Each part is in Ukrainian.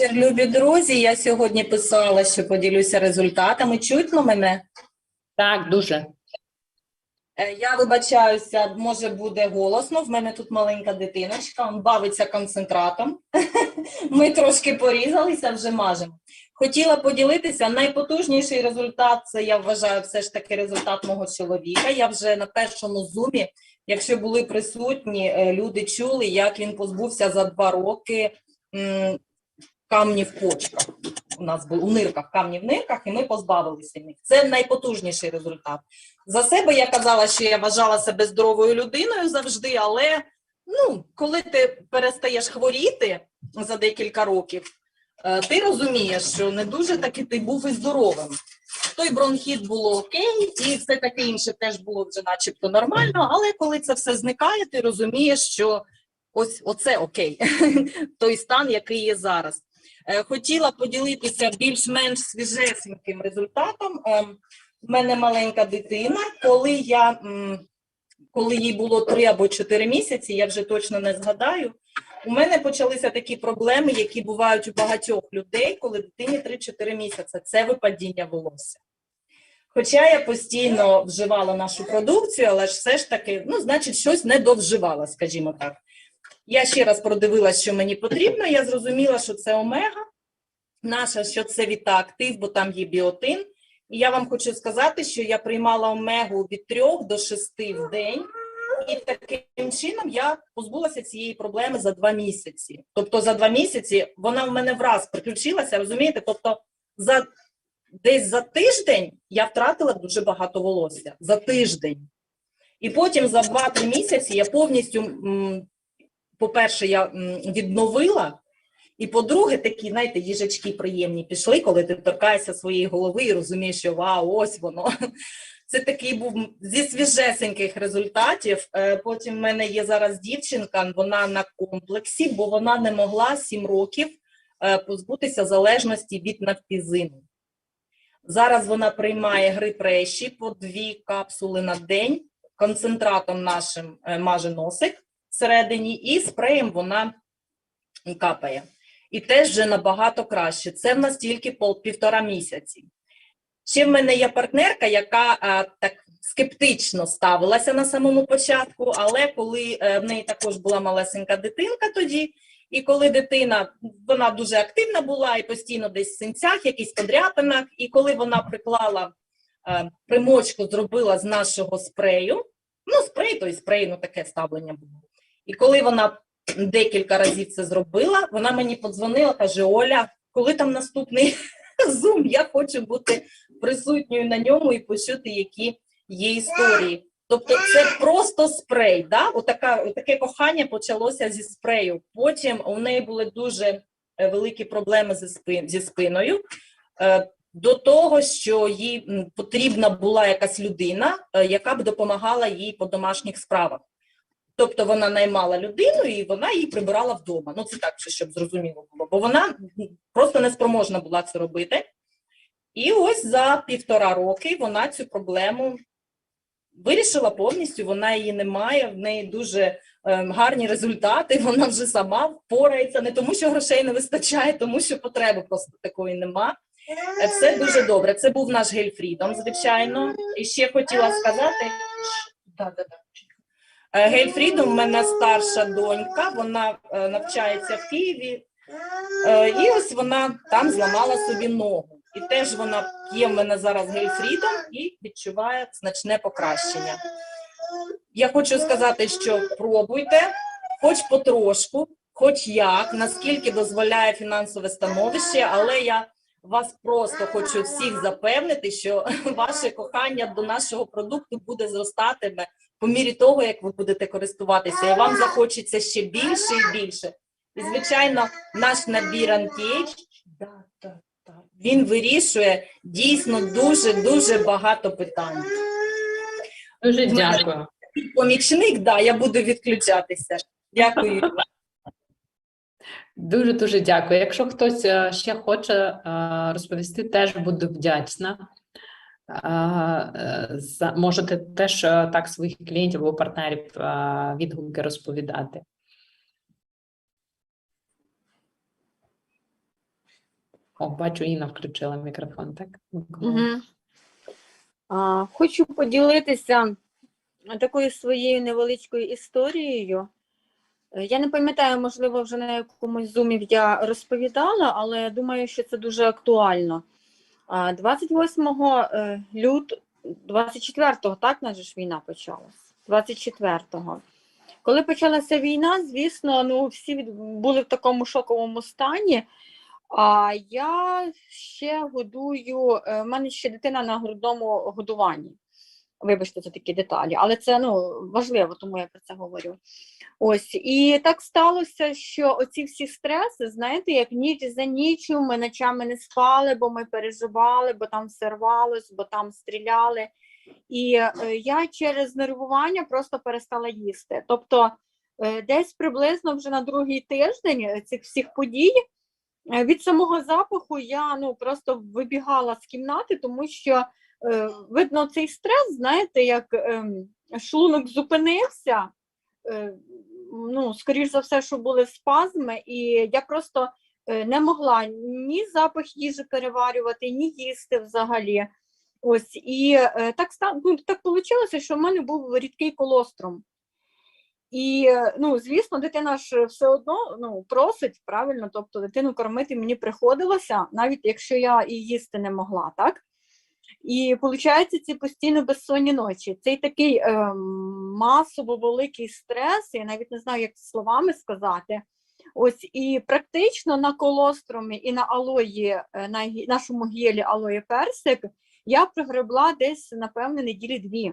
вечір, любі друзі. Я сьогодні писала, що поділюся результатами. Чутно мене? Так, дуже. Е, Я вибачаюся, може буде голосно. В мене тут маленька дитиночка, он бавиться концентратом. Ми трошки порізалися, вже мажемо. Хотіла поділитися. Найпотужніший результат це я вважаю, все ж таки результат мого чоловіка. Я вже на першому зумі, якщо були присутні, е, люди чули, як він позбувся за два роки камні в почках. У нас були у нирках, камні в нирках, і ми позбавилися них. Це найпотужніший результат. За себе я казала, що я вважала себе здоровою людиною завжди, але ну, коли ти перестаєш хворіти за декілька років, е, ти розумієш, що не дуже таки ти був і здоровим. Той бронхіт було окей, і все таке інше теж було вже начебто нормально, але коли це все зникає, ти розумієш, що ось оце окей, той стан, який є зараз. Е, Хотіла поділитися більш-менш свіжесеньким результатом. У мене маленька дитина. Коли я коли їй було 3 або 4 місяці, я вже точно не згадаю. У мене почалися такі проблеми, які бувають у багатьох людей, коли дитині 3-4 місяці. Це випадіння волосся. Хоча я постійно вживала нашу продукцію, але ж все ж таки, ну, значить, щось не довживала, скажімо так. Я ще раз продивилася, що мені потрібно. Я зрозуміла, що це омега, наша, що це вітаактив, бо там є біотин. І я вам хочу сказати, що я приймала омегу від 3 до 6 в день, і таким чином я позбулася цієї проблеми за два місяці. Тобто за два місяці вона в мене враз приключилася, розумієте? Тобто, за десь за тиждень я втратила дуже багато волосся. За тиждень. І потім за 2-3 місяці я повністю, по-перше, я відновила. І по-друге, такі, знаєте, їжачки приємні пішли, коли ти торкаєшся своєї голови і розумієш, що вау, ось воно. Це такий був зі свіжесеньких результатів. Е, Потім в мене є зараз дівчинка, вона на комплексі, бо вона не могла 7 років е, позбутися залежності від нафтізину. Зараз вона приймає грипреші по дві капсули на день, концентратом нашим е, маже носик всередині, і спреєм вона капає. І теж вже набагато краще. Це в нас тільки пол, півтора місяці. Ще в мене є партнерка, яка а, так скептично ставилася на самому початку, але коли е, в неї також була малесенька дитинка тоді, і коли дитина вона дуже активна була і постійно десь в синцях, якісь подряпинах, і коли вона приклала е, примочку, зробила з нашого спрею, ну спрей, той спрей, ну таке ставлення було. І коли вона декілька разів це зробила, вона мені подзвонила, каже: Оля, коли там наступний зум, я хочу бути присутньою на ньому і почути, які є історії. Тобто це просто спрей. Да? Отака, таке кохання почалося зі спрею. Потім у неї були дуже е, великі проблеми зі, спин, зі спиною. Е, До того, що їй потрібна була якась людина, е, яка б допомагала їй по домашніх справах. Тобто вона наймала людину і вона її прибирала вдома. Ну це так, щоб зрозуміло було, бо вона просто не спроможна була це робити. І ось за півтора роки вона цю проблему вирішила повністю. Вона її не має, в неї дуже е, гарні результати. Вона вже сама впорається, не тому, що грошей не вистачає, тому що потреби просто такої нема. Е, Все дуже добре. Це був наш гельфрідом, звичайно. І ще хотіла сказати. Да, да, да. Е, Гельфрідом в мене старша донька, вона е, навчається в Києві, Е, і ось вона там зламала собі ногу. І теж вона п'є в мене зараз гельфрідом і відчуває значне покращення. Я хочу сказати, що пробуйте, хоч потрошку, хоч як, наскільки дозволяє фінансове становище, але я вас просто хочу всіх запевнити, що ваше кохання до нашого продукту буде зростатиме по мірі того, як ви будете користуватися, і вам захочеться ще більше і більше. І, звичайно, наш набір Anti-Age, да, да, да, він вирішує дійсно дуже-дуже багато питань. Дуже дякую. Помічник, да, я буду відключатися. Дякую. Дуже дуже дякую. Якщо хтось е, ще хоче е, розповісти, теж буду вдячна. Е, е, Можете теж е, так своїх клієнтів або партнерів відгуки розповідати. О, бачу, Інна включила мікрофон, так? Угу. А, хочу поділитися такою своєю невеличкою історією. Я не пам'ятаю, можливо, вже на якомусь зумі я розповідала, але думаю, що це дуже актуально. А, 28 е, лютого, 24-го, так, наша ж війна почалась? 24-го. Коли почалася війна, звісно, ну, всі були в такому шоковому стані. А я ще годую, е, в мене ще дитина на грудному годуванні. Вибачте, це такі деталі, але це ну, важливо, тому я про це говорю. Ось, і так сталося, що оці всі стреси, знаєте, як ніч за ніччю, ми ночами не спали, бо ми переживали, бо там все рвалось, бо там стріляли. І е, я через нервування просто перестала їсти. Тобто, е, десь приблизно вже на другий тиждень е, цих всіх подій Е, Від самого запаху я ну просто вибігала з кімнати, тому що видно цей стрес, знаєте, як ем, шлунок зупинився. Е, ну, скоріш за все, що були спазми, і я просто е, не могла ні запах їжі переварювати, ні їсти взагалі. Ось і е, так ну, так вийшло, що в мене був рідкий колострум. І е, ну, звісно, дитина ж все одно ну, просить правильно, тобто дитину кормити мені приходилося, навіть якщо я і їсти не могла, так? І виходить, ці постійно безсонні ночі. Цей такий е, масово великий стрес, я навіть не знаю, як словами сказати. Ось і практично на колостромі і на алої, е, на нашому гелі алої персик я пригребла десь, напевне, неділі дві.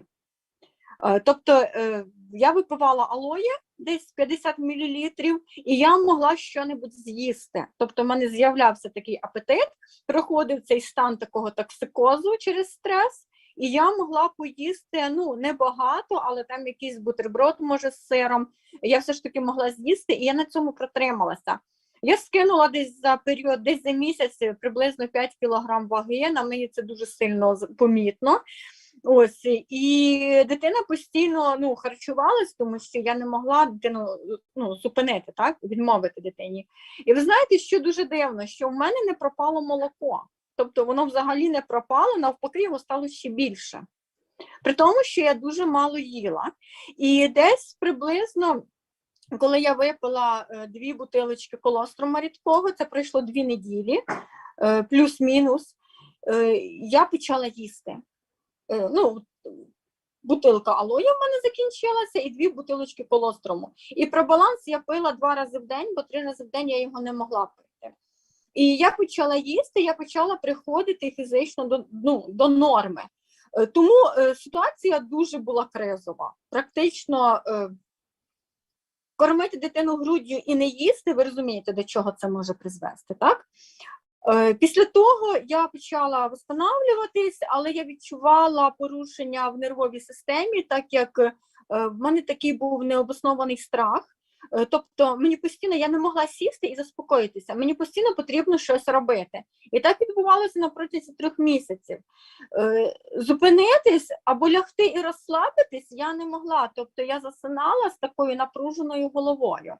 Е, Тобто е, я випивала алоє десь 50 мл, і я могла щонебудь з'їсти. Тобто в мене з'являвся такий апетит, проходив цей стан такого токсикозу через стрес, і я могла поїсти ну небагато, але там якийсь бутерброд, може, з сиром. Я все ж таки могла з'їсти, і я на цьому протрималася. Я скинула десь за період, десь за місяць е, приблизно 5 кілограм ваги. На мені це дуже сильно помітно. Ось і дитина постійно ну харчувалась, тому що я не могла дитину ну зупинити, так відмовити дитині. І ви знаєте, що дуже дивно, що в мене не пропало молоко, тобто воно взагалі не пропало, навпаки, його стало ще більше. При тому, що я дуже мало їла, і десь приблизно. Коли я випила е, дві бутилочки колострума рідкого, це пройшло дві неділі, е, плюс-мінус, е, я почала їсти ну, бутилка алоя в мене закінчилася і дві бутилочки колострому. І про баланс я пила два рази в день, бо три рази в день я його не могла пити. І я почала їсти, я почала приходити фізично до, ну, до норми. Е, Тому е, ситуація дуже була кризова. Практично е, кормити дитину груддю і не їсти, ви розумієте, до чого це може призвести, так? Е, Після того я почала встановлюватись, але я відчувала порушення в нервовій системі, так як е, в мене такий був необоснований страх. Е, Тобто мені постійно я не могла сісти і заспокоїтися. Мені постійно потрібно щось робити. І так відбувалося на протязі трьох місяців. Зупинитись або лягти і розслабитись я не могла. Тобто я засинала з такою напруженою головою.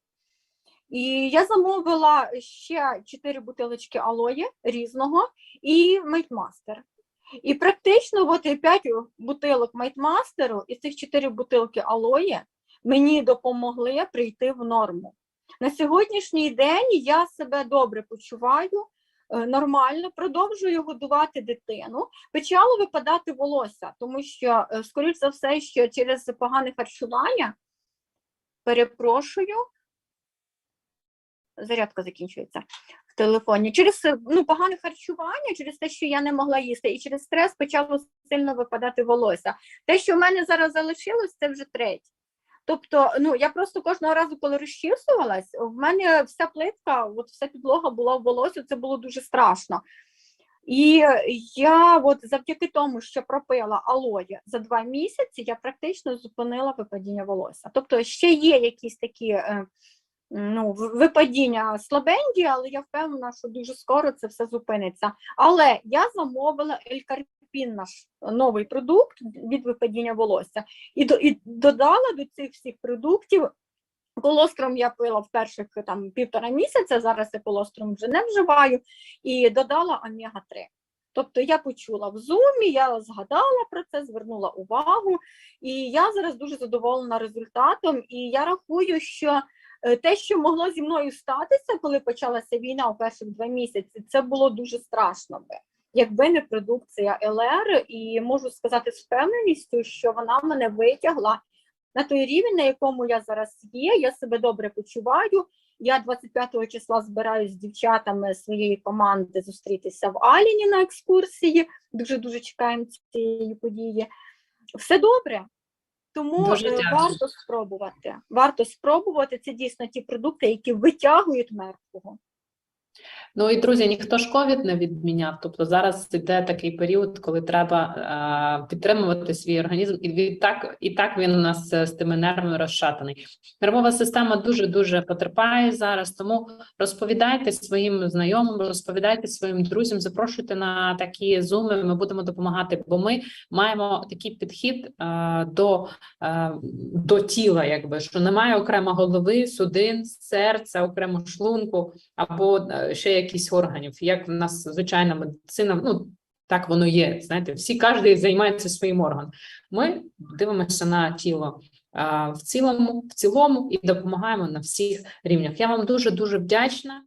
І я замовила ще 4 бутилочки алої різного і мейтмастер. І практично от 5 бутилок мейтмастеру і цих 4 бутилки алої мені допомогли прийти в норму. На сьогоднішній день я себе добре почуваю, е, нормально, продовжую годувати дитину. Почало випадати волосся, тому що, е, скоріш за все, що через погане харчування, перепрошую, зарядка закінчується в телефоні. Через ну, погане харчування, через те, що я не могла їсти, і через стрес почало сильно випадати волосся. Те, що в мене зараз залишилось, це вже третє. Тобто, ну я просто кожного разу, коли розчісувалась, в мене вся плитка, от вся підлога була в волосі, це було дуже страшно. І я, от завдяки тому, що пропила алоє за два місяці, я практично зупинила випадіння волосся. Тобто, ще є якісь такі е, ну, випадіння слабенькі, але я впевнена, що дуже скоро це все зупиниться. Але я замовила Елькарпін, наш новий продукт від випадіння волосся, і, до, і додала до цих всіх продуктів Колостром я пила в перших там півтора місяця, зараз я колостром вже не вживаю, і додала омега-3. Тобто я почула в зумі, я згадала про це, звернула увагу, і я зараз дуже задоволена результатом. І я рахую, що те, що могло зі мною статися, коли почалася війна у перших два місяці, це було дуже страшно би. Якби не продукція ЛР, і можу сказати з впевненістю, що вона мене витягла на той рівень, на якому я зараз є. Я себе добре почуваю. Я 25 числа збираюсь з дівчатами своєї команди зустрітися в Аліні на екскурсії. Дуже дуже чекаємо цієї події. Все добре. Тому Дуже е, варто спробувати. Варто спробувати. Це дійсно ті продукти, які витягують мертвого. Ну і друзі, ніхто ж ковід не відміняв. Тобто зараз іде такий період, коли треба е, підтримувати свій організм, і відтак, і так він у нас е, з тими нервами розшатаний. Нервова система дуже дуже потерпає зараз. Тому розповідайте своїм знайомим, розповідайте своїм друзям, запрошуйте на такі зуми. Ми будемо допомагати, бо ми маємо такий підхід е, до, до тіла, якби що немає окремо голови, судин, серця, окремо шлунку або ще якісь органів. Як в нас звичайна медицина, ну так воно є. Знаєте, всі кожен займається своїм органом. Ми дивимося на тіло в цілому, в цілому і допомагаємо на всіх рівнях. Я вам дуже дуже вдячна.